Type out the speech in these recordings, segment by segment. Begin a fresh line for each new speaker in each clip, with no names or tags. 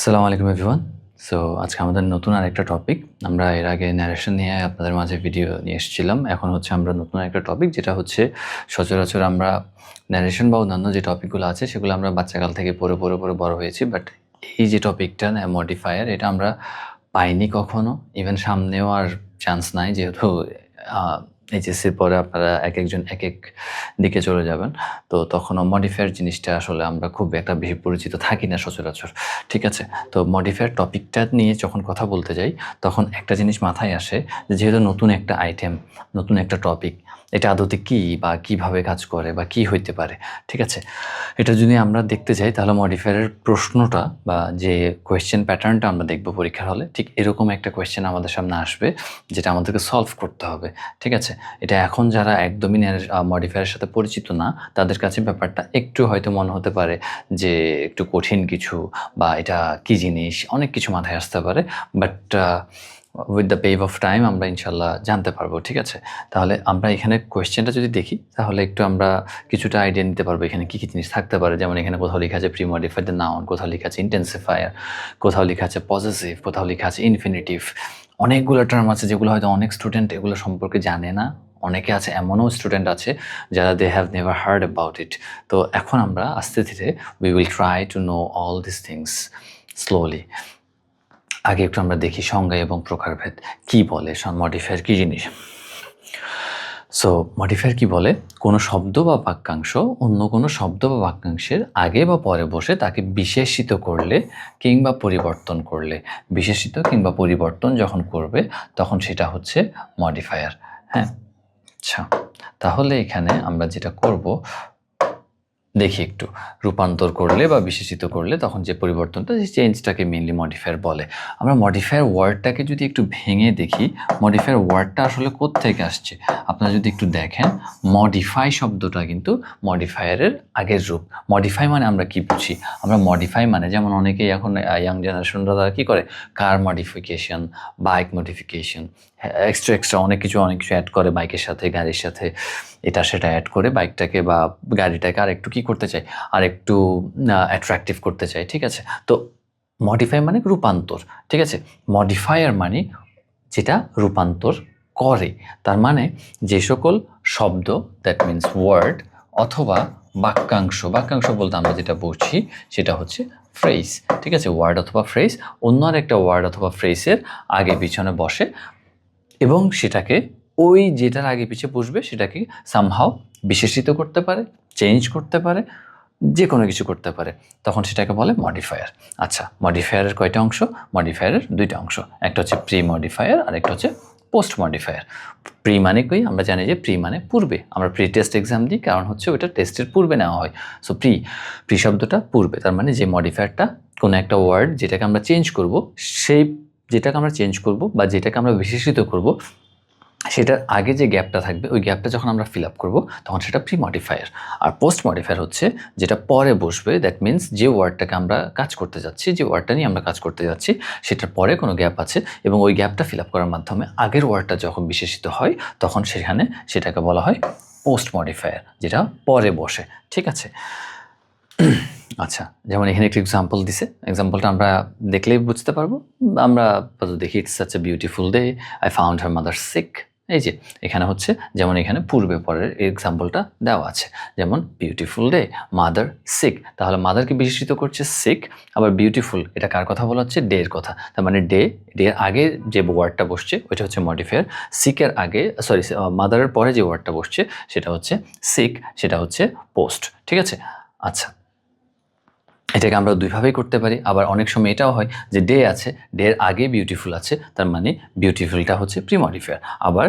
আসসালামু আলাইকুম everyone so আজকে আমাদের নতুন আরেকটা টপিক আমরা এর আগে ন্যারেশন নিয়ে আপনাদের মাঝে ভিডিও নিয়ে এসেছিলাম। এখন হচ্ছে আমরা নতুন একটা টপিক যেটা হচ্ছে সচরাচর আমরা ন্যারেশন বা অন্যান্য যে টপিকগুলো আছে, সেগুলো আমরা বাচ্চাকাল থেকে পড়ে পড়ে পড়ে বড় হয়েছি। বাট এই যে টপিকটা মডিফায়ার এটা আমরা পাইনি কখনো। ইভেন সামনেও আর চান্স নাই, যেহেতু এইচএসসির পরে আপনারা এক একজন এক এক দিকে চলে যাবেন। তো তখনও মডিফায়ার জিনিসটা আসলে আমরা খুব একটা বেশি পরিচিত থাকি না সচরাচর, ঠিক আছে? তো মডিফায়ার টপিকটা নিয়ে যখন কথা বলতে যাই, তখন একটা জিনিস মাথায় আসে যেহেতু নতুন একটা আইটেম নতুন একটা টপিক এটা আদতে কী বা কীভাবে কাজ করে বা কি হইতে পারে, ঠিক আছে? এটা যদি আমরা দেখতে যাই, তাহলে মডিফায়ারের প্রশ্নটা বা যে কোয়েশ্চেন প্যাটার্নটা আমরা দেখব পরীক্ষার হলে, ঠিক এরকম একটা কোয়েশ্চেন আমাদের সামনে আসবে, যেটা আমাদেরকে সলভ করতে হবে, ঠিক আছে? এটা এখন যারা একদমই মডিফায়ারের সাথে পরিচিত না, তাদের কাছে ব্যাপারটা একটু হয়তো মনে হতে পারে যে একটু কঠিন কিছু বা এটা কি জিনিস, অনেক কিছু মাথায় আসতে পারে but with the pace of time আমরা ইনশাল্লাহ জানতে পারব, ঠিক আছে? তাহলে আমরা এখানে কোয়েশ্চেনটা যদি দেখি, তাহলে একটু আমরা কিছুটা আইডিয়া নিতে পারব এখানে কী কী জিনিস থাকতে পারে। যেমন এখানে কোথাও লেখা আছে প্রি মডিফাইড নাউন কোথাও লেখা আছে ইন্টেন্সিফায়ার কোথাও লেখা আছে পজিটিভ কোথাও লেখা আছে ইনফিনিটিভ অনেকগুলো টার্ম আছে যেগুলো হয়তো অনেক স্টুডেন্ট এগুলো সম্পর্কে জানে না। অনেকে আছে, এমনও স্টুডেন্ট আছে যারা they have never heard about it তো এখন আমরা আস্তে ধীরে we will try to know all this things slowly আগে একটু আমরা দেখি সংজ্ঞা এবং প্রকারভেদ। কি বলে মডিফায়ার কী জিনিস? সো মডিফায়ার কি বলে? কোনো শব্দ বা বাক্যাংশ অন্য কোনো শব্দ বা বাক্যাংশের আগে বা পরে বসে তাকে বিশেষিত করলে কিংবা পরিবর্তন করলে। বিশেষিত কিংবা পরিবর্তন যখন করবে, তখন সেটা হচ্ছে মডিফায়ার হ্যাঁ? আচ্ছা তাহলে এখানে আমরা যেটা করব দেখি একটু। রূপান্তর করলে বা বিশেষিত করলে তখন যে পরিবর্তনটা সেই চেঞ্জটাকে মেনলি মডিফায়ার বলে। আমরা মডিফায়ার ওয়ার্ডটাকে যদি একটু ভেঙে দেখি মডিফায়ার ওয়ার্ডটা আসলে থেকে আসছে? আপনারা যদি একটু দেখেন মডিফাই শব্দটা কিন্তু মডিফায়ারের আগের রূপ। মডিফাই মানে আমরা কি বুঝি? আমরা মডিফাই মানে যেমন অনেকেই এখন ইয়াং জেনারেশনরা তারা কী করে? Car modification bike modification extra extra অনেক কিছু অনেক কিছু অ্যাড করে বাইকের সাথে, গাড়ির সাথে। এটা সেটা অ্যাড করে বাইকটাকে বা গাড়িটাকে আর একটু কী করতে চাই? আর একটু অ্যাট্রাকটিভ করতে চাই, ঠিক আছে? তো মডিফাই মানে রূপান্তর, ঠিক আছে? মডিফায়ার মানে যেটা রূপান্তর করে। তার মানে যে সকল শব্দ দ্যাট মিন্স ওয়ার্ড অথবা বাক্যাংশ বাক্যাংশ বলতে আমরা যেটা বুঝি, সেটা হচ্ছে ফ্রেজ ঠিক আছে? ওয়ার্ড অথবা ফ্রেজ অন্য আর একটা ওয়ার্ড অথবা ফ্রেজের আগে পিছনে বসে এবং সেটাকে ওই যেটার আগে পিছিয়ে বসবে সেটাকে সামহাও বিশেষিত করতে পারে চেঞ্জ করতে পারে যে কোনো কিছু করতে পারে। তখন সেটাকে বলে মডিফায়ার আচ্ছা মডিফায়ারের কয়টা অংশ? মডিফায়ারের দুইটা অংশ। একটা হচ্ছে প্রি মডিফায়ার আর একটা হচ্ছে পোস্ট মডিফায়ার প্রি মানে কই? আমরা জানি যে প্রি মানে পূর্বে। আমরা প্রি টেস্ট এক্সাম দিই, কারণ হচ্ছে ওইটা টেস্টের পূর্বে নেওয়া হয়। সো প্রি প্রি শব্দটা পূর্বে। তার মানে যে মডিফায়ারটা কোনো একটা ওয়ার্ড যেটাকে আমরা চেঞ্জ করব, সেই যেটাকে আমরা চেঞ্জ করব বা যেটাকে আমরা বিশেষিত করব, সেটার আগে যে গ্যাপটা থাকবে, ওই গ্যাপটা যখন আমরা ফিল আপ করব, তখন সেটা প্রি মডিফায়ার আর পোস্ট মডিফায়ার হচ্ছে যেটা পরে বসবে দ্যাট মিন্স যে ওয়ার্ডটাকে আমরা কাজ করতে যাচ্ছি, যে ওয়ার্ডটা নিয়ে আমরা কাজ করতে যাচ্ছি, সেটার পরে কোনো গ্যাপ আছে এবং ওই গ্যাপটা ফিল আপ করার মাধ্যমে আগের ওয়ার্ডটা যখন বিশেষিত হয়, তখন সেখানে সেটাকে বলা হয় পোস্ট মডিফায়ার যেটা পরে বসে, ঠিক আছে? আচ্ছা যেমন এখানে একটু এক্সাম্পল দিছে। এক্সাম্পলটা আমরা দেখলেই বুঝতে পারব। আমরা দেখি it's such a beautiful day I found her mother sick এই যে, এখানে হচ্ছে, যেমন এখানে পূর্বে পরের এক্সাম্পলটা দেওয়া আছে। যেমন বিউটিফুল ডে মাদার সিক তাহলে মাদারকে বিশেষিত করছে সিক আবার বিউটিফুল এটা কার কথা বলা হচ্ছে? ডে এর কথা। তার মানে ডে ডে এর আগে যে ওয়ার্ডটা বসছে, ওইটা হচ্ছে মডিফায়ার সিকের আগে সরি মাদারের পরে যে ওয়ার্ডটা বসছে, সেটা হচ্ছে সিক সেটা হচ্ছে পোস্ট ঠিক আছে? আচ্ছা এটাকে আমরা দুইভাবেই করতে পারি। আবার অনেক সময় এটাও হয় যে ডে আছে, ডে এর আগে বিউটিফুল আছে, তার মানে বিউটিফুলটা হচ্ছে প্রিমডিফায়ার আবার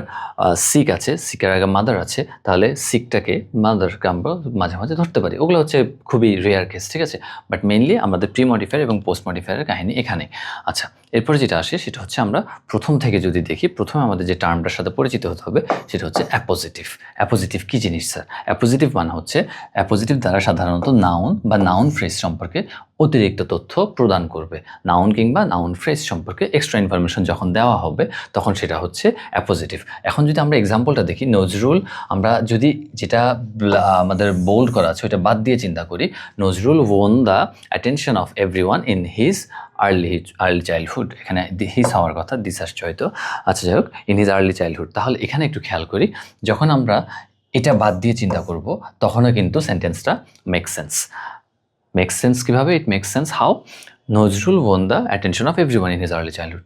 সিক আছে সিকের আগে মাদার আছে, তাহলে সিকটাকে মাদারকে আমরা মাঝে মাঝে ধরতে পারি। ওগুলো হচ্ছে খুবই রেয়ার কেস ঠিক আছে? বাট মেইনলি আমাদের প্রিমডিফায়ার এবং পোস্ট মডিফায়ারের কাহিনী এখানে আচ্ছা এরপরে যেটা আসে, সেটা হচ্ছে আমরা প্রথম থেকে যদি দেখি, প্রথমে আমাদের যে টার্মটার সাথে পরিচিত হতে হবে, সেটা হচ্ছে অ্যাপোজিটিভ অ্যাপোজিটিভ কী জিনিস স্যার অ্যাপোজিটিভ মানে হচ্ছে অ্যাপোজিটিভ দ্বারা সাধারণত নাউন বা নাউন ফ্রেজ সম্পর্কে সম্পর্কে অতিরিক্ত তথ্য প্রদান করবে। নাউন কিংবা নাউন ফ্রেজ সম্পর্কে এক্সট্রা ইনফরমেশন যখন দেওয়া হবে, তখন সেটা হচ্ছে অ্যাপোজিটিভ এখন যদি আমরা এক্সাম্পলটা দেখি, নজরুল, আমরা যদি যেটা আমাদের বোল্ড করা আছে, ওইটা বাদ দিয়ে চিন্তা করি, Nazrul won the attention of everyone in his early his early childhood এখানে হিজ হওয়ার কথা দিস আসছে হয়তো আচ্ছা যাই হোক ইন হিজ আর্লি চাইল্ডহুড তাহলে এখানে একটু খেয়াল করি, যখন আমরা এটা বাদ দিয়ে চিন্তা করব, তখনও কিন্তু সেন্টেন্সটা মেক সেন্স মেক সেন্স কীভাবে? It make sense how Nazrul won the attention of everyone in his early childhood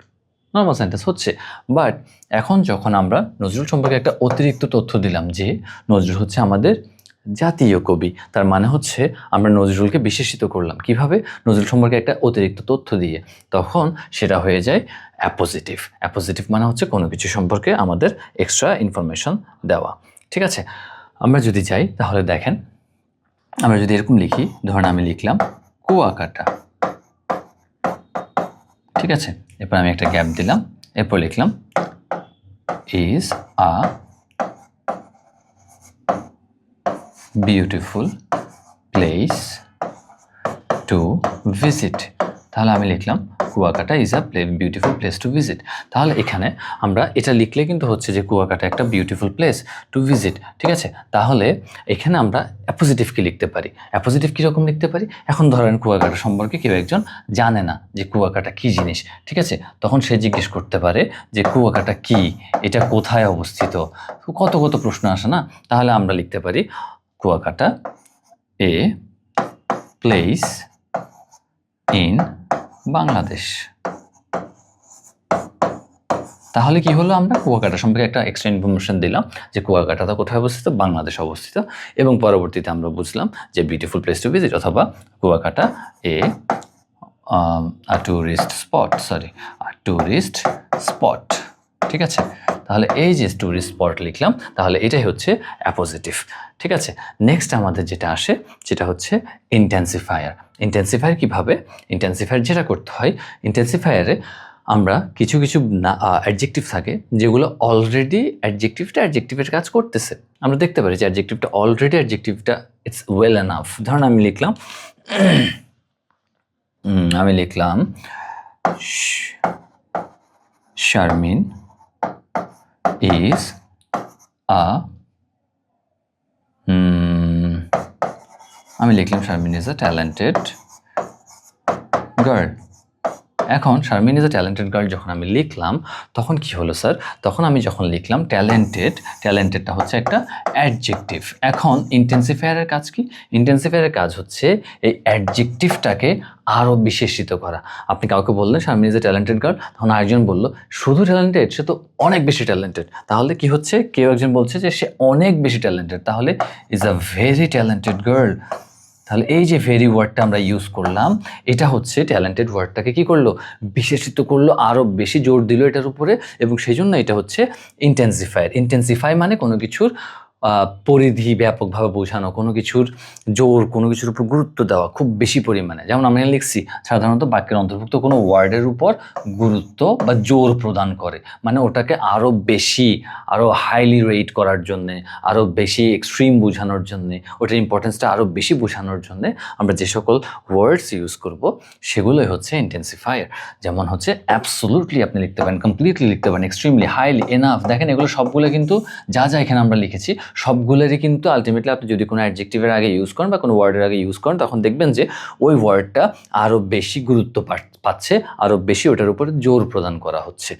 normal sentence হচ্ছে। বাট এখন যখন আমরা নজরুল সম্পর্কে একটা অতিরিক্ত তথ্য দিলাম যে নজরুল হচ্ছে আমাদের জাতীয় কবি, তার মানে হচ্ছে আমরা নজরুলকে বিশেষিত করলাম। কীভাবে? নজরুল সম্পর্কে একটা অতিরিক্ত তথ্য দিয়ে। তখন সেটা হয়ে যায় অ্যাপোজিটিভ অ্যাপোজিটিভ মানে হচ্ছে কোনো কিছু সম্পর্কে আমাদের এক্সট্রা ইনফরমেশন দেওয়া। ঠিক আছে? আমরা যদি যাই, তাহলে দেখেন আমরা যদি এরকম লিখি, ধরুন আমি লিখলাম, কুয়াকাটা। ঠিক আছে? এরপর আমি একটা গ্যাপ দিলাম, এরপর লিখলাম is a beautiful place to visit তাহলে আমি লিখলাম, Kuakata is a play beautiful place to visit তাহলে এখানে আমরা এটা লিখলে কিন্তু হচ্ছে যে কুয়াকাটা একটা বিউটিফুল প্লেস টু ভিজিট ঠিক আছে? তাহলে এখানে আমরা অ্যাপোজিটিভকে লিখতে পারি? অ্যাপোজিটিভ কীরকম লিখতে পারি? এখন ধরেন কুয়াকাটা সম্পর্কে কেউ একজন জানে না যে কুয়াকাটা কী জিনিস, ঠিক আছে? তখন সে জিজ্ঞেস করতে পারে যে কুয়াকাটা কি? এটা কোথায় অবস্থিত? কত কত প্রশ্ন আসে না? তাহলে আমরা লিখতে পারি, Kuakata a place in Bangladesh. তাহলে কি হলো আমরা কুয়াকাটা সম্পর্কে একটা এক্সট্রা ইনফরমেশন দিলাম যে কুয়াকাটাটা কোথায় অবস্থিত? বাংলাদেশ অবস্থিত। এবং পরবর্তীতে আমরা বুঝলাম যে বিউটিফুল প্লেস টু ভিজিট অথবা Kuakata a tourist spot sorry tourist spot ঠিক আছে? তাহলে এই যে ট্যুরিস্ট স্পট লিখলাম, তাহলে এটাই হচ্ছে অ্যাপোজিটিভ ঠিক আছে? নেক্সট আমাদের যেটা আসে, যেটা হচ্ছে ইন্টেন্সিফায়ার ইন্টেন্সিফায়ার কীভাবে? ইন্টেন্সিফায়ার যেটা করতে হয় ইন্টেন্সিফায়ারে আমরা কিছু কিছু না অ্যাডজেক্টিভ থাকে, যেগুলো অলরেডি অ্যাডজেক্টিভটা অ্যাডজেক্টিভের কাজ করতেছে। আমরা দেখতে পারি যে অ্যাডজেক্টিভটা অলরেডি অ্যাডজেক্টিভটা ইটস ওয়েল এনাফ ধরুন আমি লিখলাম আমি লিখলাম শারমিন is a hmm, আমি লিখলাম Sharmin is a talented girl এখন Sharmin is a talented girl যখন আমি লিখলাম, তখন কি হলো স্যার তখন আমি যখন লিখলাম ট্যালেন্টেড ট্যালেন্টেডটা হচ্ছে একটা অ্যাডজেক্টিভ এখন ইন্টেন্সিফায়ারের কাজ কি? ইন্টেন্সিফায়ারের কাজ হচ্ছে এই অ্যাডজেক্টিভটাকে আরও বিশেষিত করা। আপনি কাউকে বললেন Sharmin is a talented girl তখন আরেকজন বলল, শুধু ট্যালেন্টেড সে তো অনেক বেশি ট্যালেন্টেড তাহলে কি হচ্ছে? কেউ একজন বলছে যে সে অনেক বেশি ট্যালেন্টেড তাহলে is a very talented girl তাহলে এই যে ভেরি ওয়ার্ডটা আমরা ইউজ করলাম, এটা হচ্ছে ট্যালেন্টেড ওয়ার্ডটাকে কি করল? বিশেষিত করল আরও বেশি জোর দিল এটার উপরে এবং সেই জন্য এটা হচ্ছে ইন্টেন্সিফায়ার ইন্টেন্সিফাই মানে কোনো কিছুর পরিধি ব্যাপকভাবে বোঝানো, কোনো কিছুর জোর, কোনো কিছুর উপর গুরুত্ব দেওয়া খুব বেশি পরিমাণে। যেমন আমি লিখছি, সাধারণত বাক্যের অন্তর্ভুক্ত কোনো ওয়ার্ডের উপর গুরুত্ব বা জোর প্রদান করে। মানে ওটাকে আরও বেশি আরও হাইলি রেট করার জন্যে আরও বেশি এক্সট্রিম বোঝানোর জন্যে, ওটার ইম্পর্টেন্সটা আরও বেশি বোঝানোর জন্যে আমরা যে সকল ওয়ার্ডস ইউজ করব, সেগুলোই হচ্ছে ইন্টেন্সিফায়ার যেমন হচ্ছে অ্যাবসোলুটলি আপনি লিখতে পারেন কমপ্লিটলি লিখতে পারেন এক্সট্রিমলি হাইলি এনাফ দেখেন এগুলো সবগুলো কিন্তু যা যা এখানে আমরা লিখেছি সবগুলোরই কিন্তু আলটিমেটলি আপনি যদি কোনো অ্যাডজেক্টিভের আগে ইউজ করেন বা কোনো ওয়ার্ডের আগে ইউজ করেন, তখন দেখবেন যে ওই ওয়ার্ডটা আরও বেশি গুরুত্ব পাচ্ছে আরও বেশি ওটার উপরে জোর প্রদান করা হচ্ছে।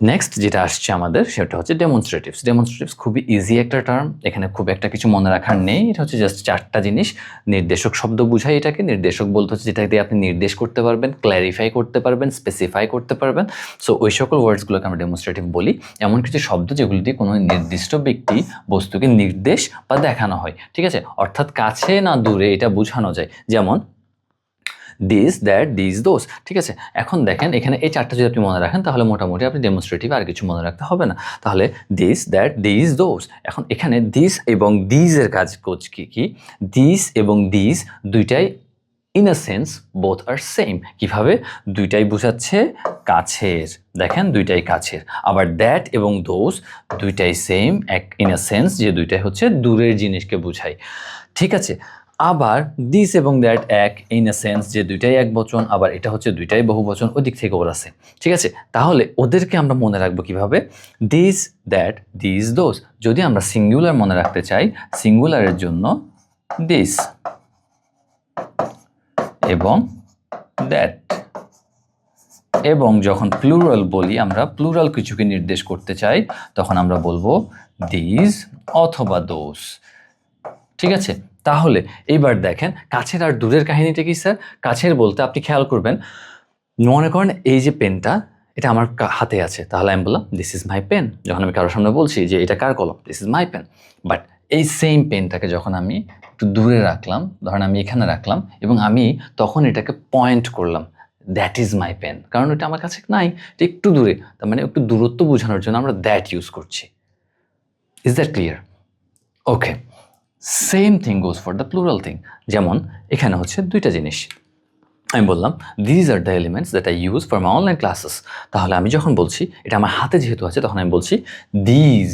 নেক্সট যেটা আসছে আমাদের, সেটা হচ্ছে ডেমনস্ট্রেটিভস ডেমনস্ট্রেটিভস খুবই ইজি একটা টার্ম এখানে খুব একটা কিছু মনে রাখার নেই। এটা হচ্ছে জাস্ট চারটা জিনিস। নির্দেশক শব্দ বুঝাই এটাকে, নির্দেশক বলতে হচ্ছে যেটা দিয়ে আপনি নির্দেশ করতে পারবেন ক্ল্যারিফাই করতে পারবেন স্পেসিফাই করতে পারবেন। সো ওই সকল ওয়ার্ডসগুলোকে আমরা ডেমনস্ট্রেটিভ বলি। এমন কিছু শব্দ যেগুলো দিয়ে কোনো নির্দিষ্ট ব্যক্তি বস্তুকে নির্দেশ বা দেখানো হয়। ঠিক আছে? অর্থাৎ কাছে না দূরে এটা বোঝানো যায়। যেমন দিস দ্যাট দিস দোস ঠিক আছে? এখন দেখেন, এখানে এই চারটা যদি আপনি মনে রাখেন, তাহলে মোটামুটি আপনি ডেমনস্ট্রেটিভ আর কিছু মনে রাখতে হবে না। তাহলে দিস দ্যাট দিস দোস এখন এখানে দিস এবং দিজের কাজ কোচ কি কি? দিস এবং দিস দুইটাই in a sense both are same কীভাবে? দুইটাই বোঝাচ্ছে কাছের। দেখেন, দুইটাই কাছের। আবার দ্যাট এবং দোস দুইটাই সেম এক ইন আ সেন্স যে দুইটাই হচ্ছে দূরের জিনিসকে বোঝায়। ঠিক আছে? আবার দিস এবং দ্যাট এক ইন এ সেন্স যে দুইটাই এক বচন, আবার এটা হচ্ছে দুইটাই বহু বচন, ওদিক থেকে ওর আছে। ঠিক আছে? তাহলে ওদেরকে আমরা মনে রাখব কীভাবে? দিস দ্যাট দিস দোজ যদি আমরা সিঙ্গুলার মনে রাখতে চাই সিঙ্গুলারের জন্য দিস এবং দ্যাট এবং যখন প্লুরাল বলি, আমরা প্লুরাল কিছুকে নির্দেশ করতে চাই, তখন আমরা বলব দিস অথবা দোষ ঠিক আছে? তাহলে এইবার দেখেন কাছের আর দূরের কাহিনীটা কি, স্যার? কাছের বলতে আপনি খেয়াল করবেন, মনে করেন এই যে পেনটা, এটা আমার হাতে আছে। তাহলে আমি বললাম দিস ইজ মাই পেন যখন আমি কারোর সামনে বলছি যে, এটা কার কলম? This is my pen but এই সেম পেনটাকে যখন আমি একটু দূরে রাখলাম, ধরেন আমি এখানে রাখলাম, এবং আমি তখন এটাকে পয়েন্ট করলাম দ্যাট ইজ মাই পেন কারণ এটা আমার কাছে নাই, এটা একটু দূরে, তার মানে একটু দূরত্ব বোঝানোর জন্য আমরা দ্যাট ইউজ করছি। Is that clear okay same thing goes for the plural thing যেমন, এখানে হচ্ছে দুইটা জিনিস। আমি বললাম these are the elements that I use for my online classes তাহলে আমি যখন বলছি, এটা আমার হাতে যেহেতু আছে, তখন আমি বলছি these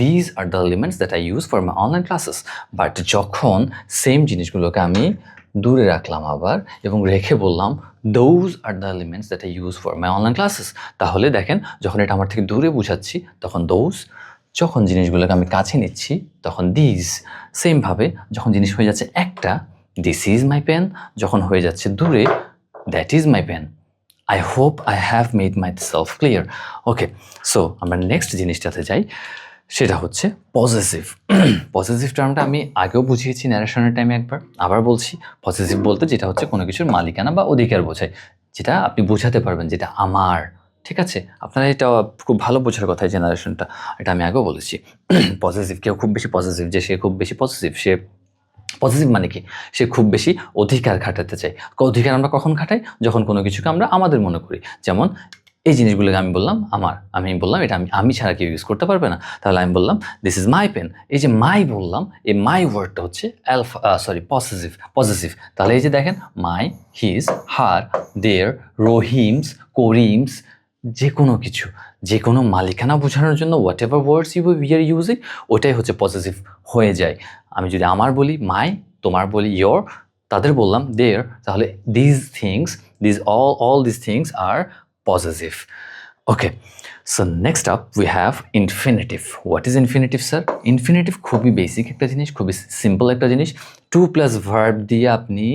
these are the elements that I use for my online classes but যখন সেম জিনিসগুলোকে আমি দূরে রাখলাম আবার এবং রেখে বললাম those are the elements that I use for my online classes তাহলে দেখেন, যখন এটা আমার থেকে দূরে বুঝাচ্ছি, তখন দোজ যখন জিনিসগুলোকে আমি কাছে নিচ্ছি, তখন দিস সেমভাবে যখন জিনিস হয়ে যাচ্ছে একটা দিস ইজ মাই পেন যখন হয়ে যাচ্ছে দূরে that is my pen I hope I have made myself clear okay so আমরা নেক্সট জিনিসটাতে যাই, সেটা হচ্ছে পজিটিভ পজিটিভ টার্মটা আমি আগেও বুঝিয়েছি ন্যারেশনের টাইমে একবার, আবার বলছি। পজিটিভ বলতে যেটা হচ্ছে কোনো কিছুর মালিকানা বা অধিকার বোঝায়, যেটা আপনি বোঝাতে পারবেন যেটা আমার ঠিক আছে? আপনারা এটা খুব ভালো বোঝার কথা জেনারেশনটা এটা আমি আগেও বলেছি। পজিটিভ কেউ খুব বেশি পজিটিভ যে সে খুব বেশি পজিটিভ সে পজিটিভ মানে কি? সে খুব বেশি অধিকার খাটাতে চায়। অধিকার আমরা কখন খাটাই? যখন কোনো কিছুকে আমরা আমাদের মনে করি। যেমন এই জিনিসগুলোকে আমি বললাম, আমার। আমি বললাম, এটা আমি আমি ছাড়া কেউ ইউজ করতে পারবে না। তাহলে আমি বললাম দিস ইজ মাই পেন এই যে মাই বললাম, এই মাই ওয়ার্ডটা হচ্ছে অ্যালফা সরি পজিটিভ পজিটিভ তাহলে এই যে দেখেন মাই হিজ হার দেয়ার রোহিমস করিমস যে কোনো কিছু যে কোনো মালিকানা বোঝানোর জন্য whatever words you we are using ওটাই হচ্ছে পজিটিভ হয়ে যায়। আমি যদি আমার বলি মাই তোমার বলি ইয়োর তাদের বললাম দেয়ার তাহলে these things these all all these things are positive okay so next up we have infinitive what is infinitive sir infinitive খুবই বেসিক একটা জিনিস, খুবই সিম্পল একটা জিনিস। টু প্লাস ভার্ব দিয়ে আপনি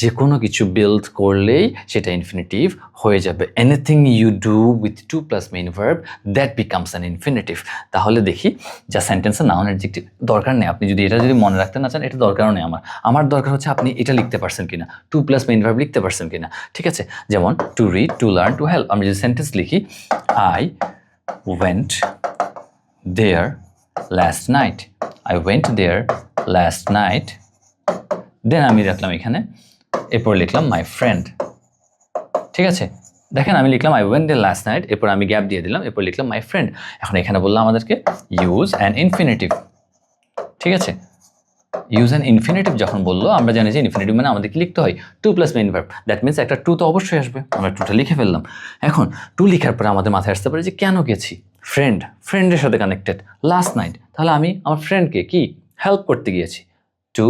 যে কোনো কিছু বিল্ড করলেই সেটা ইনফিনিটিভ হয়ে যাবে। Anything you do with to plus main verb that becomes an infinitive তাহলে দেখি, যা সেন্টেন্সে নাউন অ্যাডজেক্টিভ দরকার নেই, আপনি যদি এটা যদি মনে রাখতে না চান, এটা দরকারও নেই আমার। আমার দরকার হচ্ছে আপনি এটা লিখতে পারছেন কিনা টু প্লাস মেইন ভার্ব লিখতে পারছেন কিনা। ঠিক আছে? যেমন to read to learn to help আমি যদি সেন্টেন্স লিখি I went there last night. I went there last night. Then আমি রাখলাম এখানে, এরপর লিখলাম মাই ফ্রেন্ড ঠিক আছে? দেখেন আমি লিখলাম I went there last night এরপর আমি গ্যাপ দিয়ে দিলাম, এরপর লিখলাম মাই ফ্রেন্ড এখন এখানে বললাম আমাদেরকে ইউজ অ্যান ইনফিনিটিভ ঠিক আছে? ইউজ অ্যান ইনফিনিটিভ যখন বলল, আমরা জানি যে ইনফিনিটিভ মানে আমাদেরকে লিখতে হয়। To plus main verb that means একটা টু তো অবশ্যই আসবে। আমরা টুটা লিখে ফেললাম। এখন টু লিখার পরে আমাদের মাথায় আসতে পারে যে কেন গেছি? ফ্রেন্ড ফ্রেন্ডের সাথে কানেক্টেড লাস্ট নাইট তাহলে আমি আমার ফ্রেন্ডকে কি হেল্প করতে গিয়েছি। To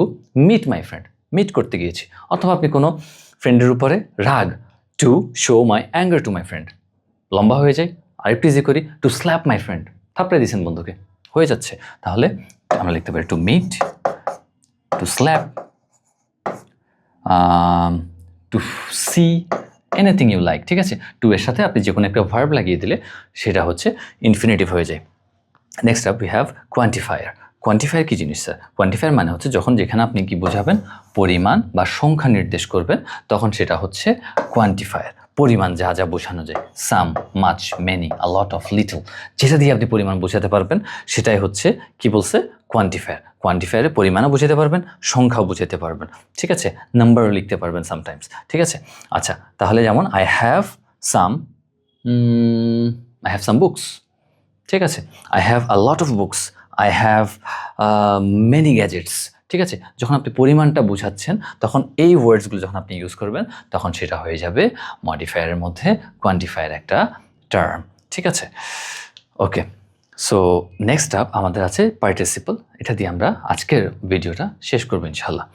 meet my friend meet করতে গিয়েছি। অথবা আপনি কোনো ফ্রেন্ডের উপরে রাগ। To show my anger to my friend লম্বা হয়ে যায়। আরেকটু ইজি করি। টু স্ল্যাপ মাই ফ্রেন্ড থাপড়ে দিয়েছেন বন্ধুকে। হয়ে যাচ্ছে। তাহলে আমরা লিখতে পারি to meet to slap to see anything you like ঠিক আছে? টু এর সাথে আপনি যে কোনো একটা ভার্ব লাগিয়ে দিলে সেটা হচ্ছে ইনফিনিটিভ হয়ে যায়। Next up we have quantifier quantifier কী জিনিস স্যার কোয়ান্টিফায়ার মানে হচ্ছে যখন যেখানে আপনি কি বোঝাবেন, পরিমাণ বা সংখ্যা নির্দেশ করবেন, তখন সেটা হচ্ছে কোয়ান্টিফায়ার পরিমাণ যা যা বোঝানো যায়। Some much many a lot of little যেটা দিয়ে আপনি পরিমাণ বোঝাতে পারবেন, সেটাই হচ্ছে কি বলছে? কোয়ান্টিফায়ার কোয়ান্টিফায়ারে পরিমাণও বোঝাতে পারবেন, সংখ্যাও বোঝাতে পারবেন। ঠিক আছে? নাম্বারও লিখতে পারবেন সামটাইমস ঠিক আছে? আচ্ছা তাহলে যেমন I have some I have some books ঠিক আছে? I have a lot of books I have many gadgets ঠিক আছে? যখন আপনি পরিমাণটা বোঝাচ্ছেন, তখন এই ওয়ার্ডসগুলো যখন আপনি ইউজ করবেন, তখন সেটা হয়ে যাবে মডিফায়ারের মধ্যে কোয়ান্টিফায়ার একটা টার্ম ঠিক আছে? ওকে সো নেক্সট আপ আমাদের আছে পার্টিসিপল এটা দিয়ে আমরা আজকের ভিডিওটা শেষ করব ইনশাল্লাহ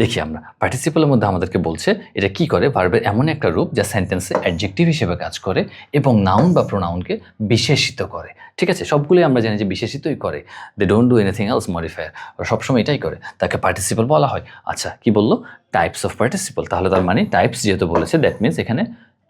দেখি আমরা পার্টিসিপলের মধ্যে আমাদেরকে বলছে, এটা কি করে? ভার্বের এমন একটা রূপ যা সেন্টেন্সে অ্যাডজেক্টিভ হিসেবে কাজ করে এবং নাউন বা প্রোনাউনকে বিশেষিত করে। ঠিক আছে, সবগুলোই আমরা জানি যে বিশেষিতই করে। They don't do anything else modifier ওরা সবসময় এটাই করে। তাকে পার্টিসিপাল বলা হয়। আচ্ছা কি বলল? টাইপস অফ পার্টিসিপল তাহলে তার মানে টাইপস যেহেতু বলেছে দ্যাট মিনস এখানে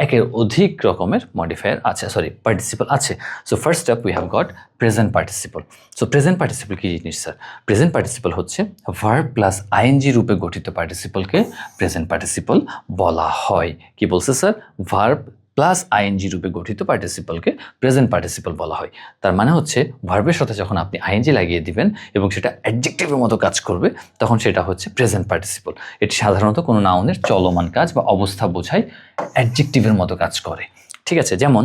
একের অধিক রকমের মডিফায়ার আছে সরি পার্টিসিপল আছে। So first up we have got present participle so present participle কী জিনিস স্যার প্রেজেন্ট পার্টিসিপল হচ্ছে verb plus I N G রূপে গঠিত পার্টিসিপলকে প্রেজেন্ট পার্টিসিপল বলা হয়। কি বলছে স্যার ভার্ব প্লাস আইএনজি রূপে গঠিত পার্টিসিপালকে প্রেজেন্ট পার্টিসিপাল বলা হয়। তার মানে হচ্ছে ভার্বের সাথে যখন আপনি আইএনজি লাগিয়ে দিবেন এবং সেটা অ্যাডজেক্টিভের মতো কাজ করবে, তখন সেটা হচ্ছে প্রেজেন্ট পার্টিসিপল এটি সাধারণত কোনো নাউনের চলমান কাজ বা অবস্থা বোঝায় অ্যাডজেক্টিভের মতো কাজ করে। ঠিক আছে, যেমন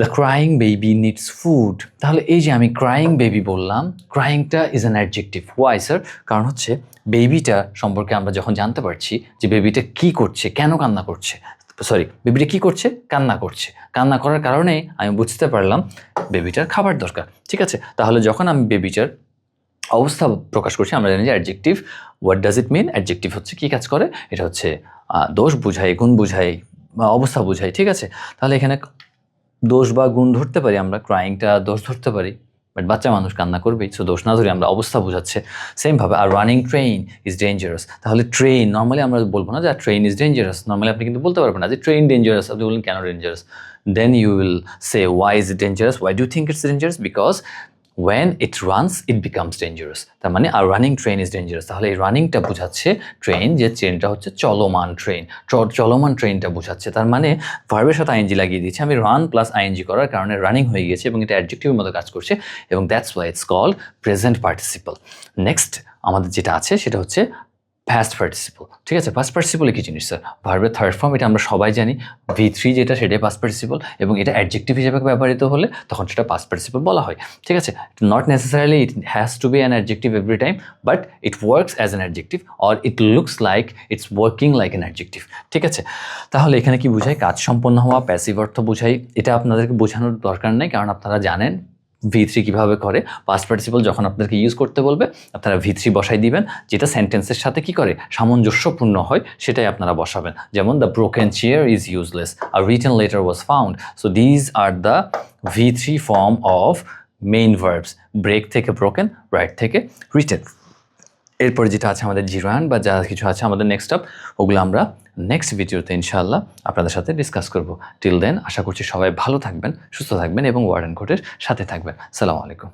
the crying baby needs food তাহলে এই যে আমি ক্রাইং বেবি বললাম ক্রাইংটা is an adjective why sir কারণ হচ্ছে বেবিটা সম্পর্কে আমরা যখন জানতে পারছি যে বেবিটা কি করছে, কেন কান্না করছে সরি বেবিটা কি করছে? কান্না করছে। কান্না করার কারণেই আমি বুঝতে পারলাম বেবিটার খাবার দরকার। ঠিক আছে? তাহলে যখন আমি বেবিটার অবস্থা প্রকাশ করছি, আমরা জানি যে adjective what does it mean adjective হচ্ছে কী কাজ করে? এটা হচ্ছে দোষ বুঝাই, গুণ বুঝাই, বা অবস্থা বুঝাই, ঠিক আছে? তাহলে এখানে দোষ বা গুণ ধরতে পারি আমরা? ক্রাইংটা দোষ ধরতে পারি। বাট বাচ্চা মানুষ কান্না করবেই সো দোষ না ধরে আমরা অবস্থা বোঝাচ্ছে সেমভাবে are running train is dangerous তাহলে ট্রেন নর্মালি আমরা বলব না যে ট্রেন ইজ ডেঞ্জারাস নর্মালি আপনি কিন্তু বলতে পারবেন না যে ট্রেন ডেঞ্জারাস আপনি বললেন কেন dangerous then you will say why is dangerous why do think it's dangerous because when it runs it becomes dangerous তার মানে are running train is dangerous তাহলে এই রানিংটা বোঝাচ্ছে ট্রেন যে ট্রেনটা হচ্ছে চলমান ট্রেন চলমান ট্রেনটা বোঝাচ্ছে। তার মানে ভার্বের সাথে আইএনজি লাগিয়ে দিচ্ছে আমি রান প্লাস আইএনজি করার কারণে রানিং হয়ে গেছে এবং এটা অ্যাডজেক্টিভের মতো কাজ করছে এবং that's why it's call present participle next আমাদের যেটা আছে সেটা হচ্ছে ফার্স্ট পার্টিসিপল ঠিক আছে? ফার্স্ট পার্টিসিপল কি জিনিস স্যার ভার্বের থার্ড ফর্ম এটা আমরা সবাই জানি ভি থ্রি যেটা সেটাই পাস্ট পার্টিসিপল এবং এটা অ্যাডজেক্টিভ হিসেবে ব্যবহৃত হলে তখন সেটা পাস্ট পার্টিসিপল বলা হয়, ঠিক আছে? Not necessarily it has to be an adjective every time but it works as an adjective or it looks like it's working like an adjective ঠিক আছে? তাহলে এখানে কি বোঝায় কাজ সম্পন্ন হওয়া প্যাসিভ অর্থ বোঝাই, এটা আপনাদেরকে বোঝানোর দরকার নেই, কারণ আপনারা জানেন ভি থ্রি কীভাবে করে পাস্ট পার্টিসিপল যখন আপনাদেরকে ইউজ করতে বলবে, আপনারা ভি থ্রি বসাই দিবেন, যেটা সেন্টেন্সের সাথে কি করে, সামঞ্জস্যপূর্ণ হয়, সেটাই আপনারা বসাবেন। যেমন the broken chair is useless are written letter was found so these are the V three form of main verbs break থেকে ব্রোকেন রাইট থেকে রিটেন এরপর যেটা আছে আমাদের জিরান বা যা কিছু আছে আমাদের নেক্সট আপ ওগুলো আমরা নেক্সট ভিডিওতে ইনশাআল্লাহ আপনাদের সাথে ডিসকাস করব। টিল দেন আশা করছি সবাই ভালো থাকবেন, সুস্থ থাকবেন এবং ওয়ার্ড অ্যান্ড কোর্টের সাথে থাকবেন। সালামু আলাইকুম।